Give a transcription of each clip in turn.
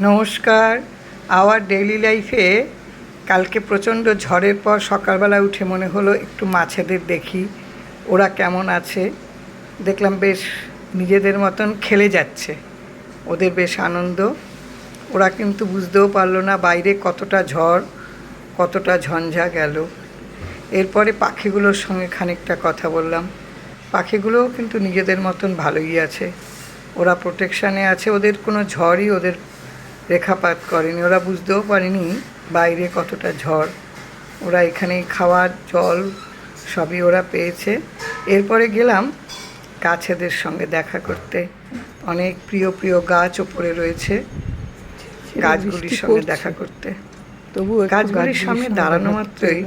নমস্কার। Our daily লাইফে কালকে প্রচণ্ড ঝড়ের পর সকালবেলা উঠে মনে হলো একটু মাছেদের দেখি, ওরা কেমন আছে? দেখলাম বেশ নিজেদের মতন খেলে যাচ্ছে, ওদের বেশ আনন্দ। ওরা কিন্তু বুঝতেও পারল না বাইরে কতটা ঝড়, কতটা ঝঞ্ঝা গেল। এরপরে পাখিগুলোর সঙ্গে খানিকটা কথা বললাম। পাখিগুলোও কিন্তু নিজেদের মতন ভালোই আছে। ওরা প্রোটেকশানে আছে, ওদের কোনো ঝড়ই ওদের রেখাপাত করেনি ওরা বুঝতেও পারেনি বাইরে কতটা ঝড়। ওরা এখানে খাওয়ার জল সবই ওরা পেয়েছে। এরপরে গেলাম গাছেদের সঙ্গে দেখা করতে। অনেক প্রিয় প্রিয় গাছ ওপরে রয়েছে। গাছগুলির সঙ্গে দেখা করতে। তবু গাছগুলির সামনে দাঁড়ানো মাত্রই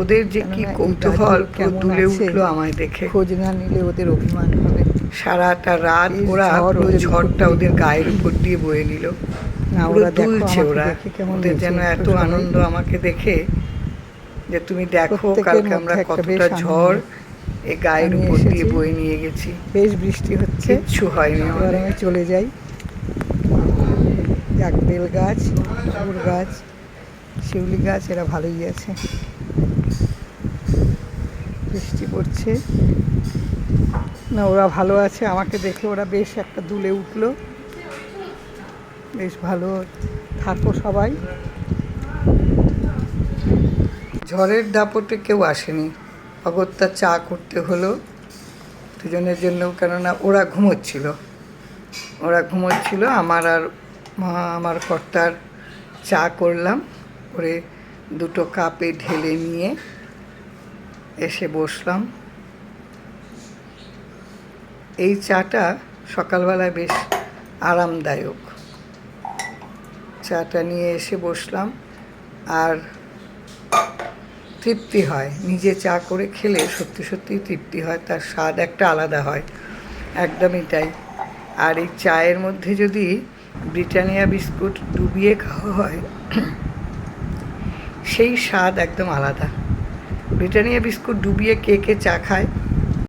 ওদের যে কি কৌতূহল কেউ দুলে উঠল আমায় দেখে। খোঁজ না নিলে ওদের অভিমান হবে। সারাটা রাত ওরা ঝড়টা ওদের গায়ের উপর দিয়ে বয়ে নিল। না ওরা দুলছে ওরা। ওদের যেন এত আনন্দ আমাকে দেখে যে তুমি দেখো কালকে আমরা কতটা ঝড় এই গায়ের উপর দিয়ে বয়ে নিয়ে গেছি। বেশ বৃষ্টি হচ্ছে। কিচ্ছু হয়নি এবার আমি চলে যাই। এক বেল গাছ গাছ। শিউলি গাছ, এরা ভালোই আছে। বৃষ্টি পড়ছে। না, ওরা ভালো আছে, আমাকে দেখে ওরা বেশ একটা দুলে উঠল। বেশ ভালো থাকো সবাই। ঝড়ের দাপটে কেউ আসেনি। অগত্যা চা করতে হলো। দুজনের জন্য কেননা ওরা ঘুমোচ্ছিল। ওরা ঘুমোচ্ছিল, আমার আর আমার কর্তার চা করলাম। করে দুটো কাপে ঢেলে নিয়ে এসে বসলাম। এই চাটা সকালবেলায় বেশ আরামদায়ক। চাটা নিয়ে এসে বসলাম আর তৃপ্তি হয়। নিজে চা করে খেলে সত্যি সত্যি তৃপ্তি হয়, তার স্বাদ একটা আলাদা হয়, একদমই তাই। আর এই চায়ের মধ্যে যদি ব্রিটানিয়া বিস্কুট ডুবিয়ে খাওয়া হয় সেই স্বাদ একদম আলাদা। ব্রিটানিয়া বিস্কুট ডুবিয়ে কে কে চা খায়?